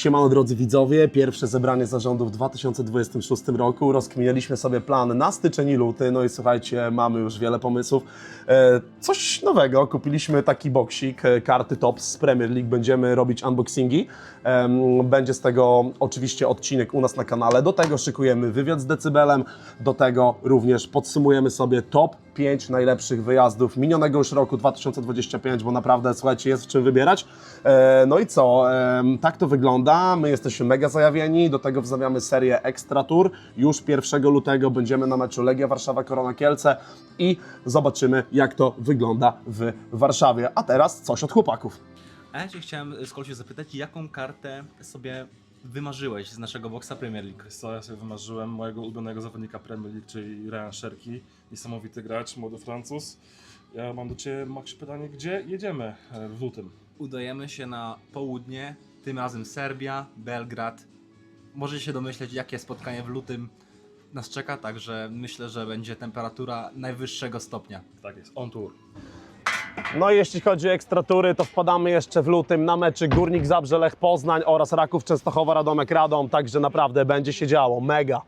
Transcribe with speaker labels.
Speaker 1: Siemano drodzy widzowie, pierwsze zebranie zarządu w 2026 roku. Rozkminiliśmy sobie plan na styczeń i luty, no i słuchajcie, mamy już wiele pomysłów. E, coś nowego, kupiliśmy taki boksik, e, karty TOPS z Premier League, będziemy robić unboxingi. Em, będzie z tego oczywiście odcinek u nas na kanale. Do tego szykujemy wywiad z Decybelem, do tego również podsumujemy sobie top 5 najlepszych wyjazdów minionego już roku 2025, bo naprawdę, słuchajcie, jest w czym wybierać. E, no i co? Tak to wygląda. My jesteśmy mega zajawieni. Do tego wznawiamy serię Extra Tour. Już 1 lutego będziemy na meczu Legia Warszawa Korona Kielce i zobaczymy, jak to wygląda w Warszawie. A teraz coś od chłopaków.
Speaker 2: A ja Cię chciałem z kolei zapytać, jaką kartę sobie wymarzyłeś z naszego boxa Premier League?
Speaker 3: Co ja sobie wymarzyłem mojego ulubionego zawodnika Premier League, czyli Ryan Sherki. Niesamowity gracz, młody Francuz. Ja mam do Ciebie, Max, pytanie, gdzie jedziemy e, w lutym?
Speaker 2: Udajemy się na południe, tym razem Serbia, Belgrad. Możecie się domyśleć, jakie spotkanie w lutym nas czeka, także myślę, że będzie temperatura najwyższego stopnia.
Speaker 3: Tak jest, on tour.
Speaker 1: No i jeśli chodzi o ekstratury, to wpadamy jeszcze w lutym na meczy Górnik Zabrze, Lech Poznań oraz Raków Częstochowa, Radomek Radom, także naprawdę będzie się działo, mega.